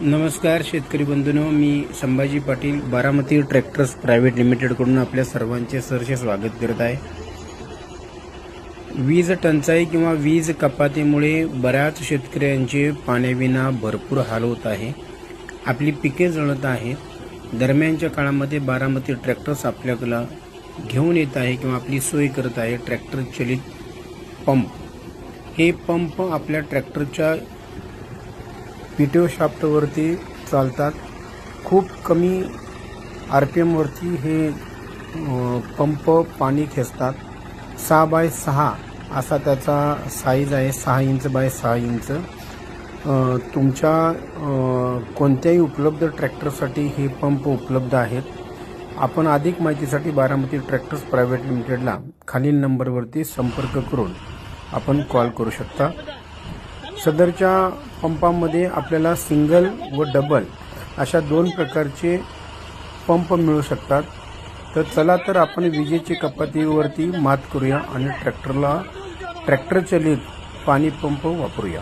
नमस्कार शेतकरी बंधूंनो. मी संभाजी पाटील बारामती ट्रॅक्टर्स प्रायव्हेट लिमिटेडकडून आपल्या सर्वांचे सरसे स्वागत करत आहे. वीज टंचाई किंवा वीज कपातीमुळे बऱ्याच शेतकऱ्यांचे पाण्याविना भरपूर हाल होत आहे. आपली पिके जळत आहेत. दरम्यानच्या काळामध्ये बारामती ट्रॅक्टर्स आपल्याला घेऊन येत आहे किंवा आपली सोय करत आहे ट्रॅक्टर चलित पंप. हे पंप आपल्या ट्रॅक्टरच्या पीटीओ शाफ्टवरती चालतात. खूप कमी आर पी एमवरती हे पंप पाणी खेचतात. सहा बाय सहा असा त्याचा साईज आहे सहा इंच बाय सहा इंच. तुमच्या कोणत्याही उपलब्ध ट्रॅक्टरसाठी हे पंप उपलब्ध आहेत. आपण अधिक माहितीसाठी बारामती ट्रॅक्टर्स प्रायव्हेट लिमिटेडला खालील नंबरवरती संपर्क करून आपण कॉल करू शकता. सदरच्या पंपामध्ये आपल्याला सिंगल व डबल अशा दोन प्रकारचे पंप मिळू शकतात. तर चला तर आपण विजेची कपातीवरती मात करूया आणि ट्रॅक्टरला ट्रॅक्टर चलित पाणी पंप वापरूया.